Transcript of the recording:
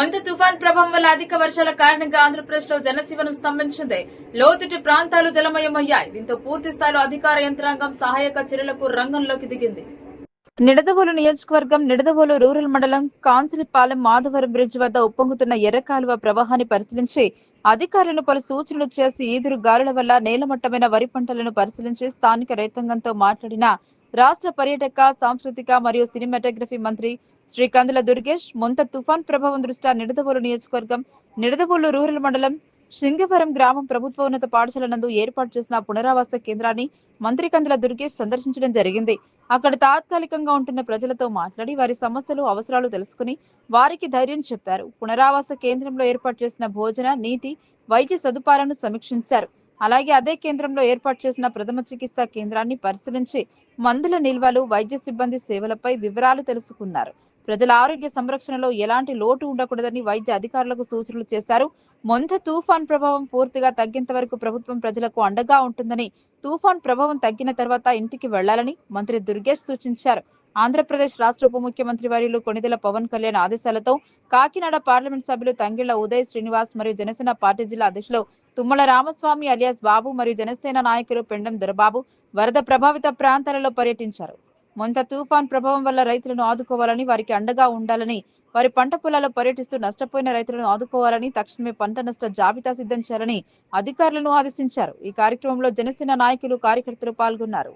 మొంత తుఫాన్ ప్రభావం వల్ల అధిక వర్షాల కారణంగా ఆంధ్రప్రదేశ్లో జనజీవనం స్తంభించింది. లోతుటి ప్రాంతాలు జలమయమయ్యాయి. దీంతో పూర్తి స్థాయిలో అధికార యంత్రాంగం సహాయక చర్యలకు రంగంలోకి దిగింది. నిడదవోలు నియోజకవర్గం నిడదవోలు రూరల్ మండలం కాన్సిలిపాలెం మాధవరం బ్రిడ్జ్ వద్ద ఉప్పొంగుతున్న ఎర్రకాలువ ప్రవాహాన్ని పరిశీలించి అధికారులను పలు సూచనలు చేసి ఈదురు గాలుల వల్ల నేలమట్టమైన వరి పంటలను పరిశీలించి స్థానిక రైతాంగంతో మాట్లాడిన రాష్ట్ర పర్యాటక సాంస్కృతిక మరియు సినిమాటోగ్రఫీ మంత్రి శ్రీ కందుల దుర్గేష్ మొంత తుఫాన్ ప్రభావం దృష్ట్యా నిడదవోలు నియోజకవర్గం నిడదవోలు రూరల్ మండలం శృంగవరం గ్రామం ప్రభుత్వ ఉన్నత పాఠశాల నందు ఏర్పాటు చేసిన పునరావాస కేంద్రాన్ని మంత్రి కందుల దుర్గేష్ సందర్శించడం జరిగింది. అక్కడ తాత్కాలికంగా ఉంటున్న ప్రజలతో మాట్లాడి వారి సమస్యలు అవసరాలు తెలుసుకుని వారికి ధైర్యం చెప్పారు. పునరావాస కేంద్రంలో ఏర్పాటు చేసిన భోజన నీటి వైద్య సదుపాయాలను సమీక్షించారు. అలాగే అదే కేంద్రంలో ఏర్పాటు చేసిన ప్రథమ చికిత్స కేంద్రాన్ని పరిశీలించి మందుల నిల్వలు వైద్య సిబ్బంది సేవలపై వివరాలు తెలుసుకున్నారు. ప్రజల ఆరోగ్య సంరక్షణలో ఎలాంటి లోటు ఉండకూడదని వైద్య అధికారులకు సూచనలు చేశారు. మొంత తుఫాన్ ప్రభావం పూర్తిగా తగ్గేంత వరకు ప్రభుత్వం ప్రజలకు అండగా ఉంటుందని తుఫాన్ ప్రభావం తగ్గిన తర్వాత ఇంటికి వెళ్ళాలని మంత్రి దుర్గేష్ సూచించారు. ఆంధ్రప్రదేశ్ రాష్ట్ర ఉప ముఖ్యమంత్రి వర్యులు కొణిదెల పవన్ కళ్యాణ్ ఆదేశాలతో కాకినాడ పార్లమెంట్ సభ్యులు తంగిళ్ళ ఉదయ్ శ్రీనివాస్ మరియు జనసేన పార్టీ జిల్లా అధ్యక్షులు తుమ్మల రామస్వామి అలియాస్ బాబు మరియు జనసేన నాయకులు పెండం దొరబాబు వరద ప్రభావిత ప్రాంతాలలో పర్యటించారు. మొంత తుఫాన్ ప్రభావం వల్ల రైతులను ఆదుకోవాలని వారికి అండగా ఉండాలని వారి పంట పొలాల్లో పర్యటిస్తూ నష్టపోయిన రైతులను ఆదుకోవాలని తక్షణమే పంట నష్ట జాబితా సిద్ధం చేయాలని అధికారులను ఆదేశించారు. ఈ కార్యక్రమంలో జనసేన నాయకులు కార్యకర్తలు పాల్గొన్నారు.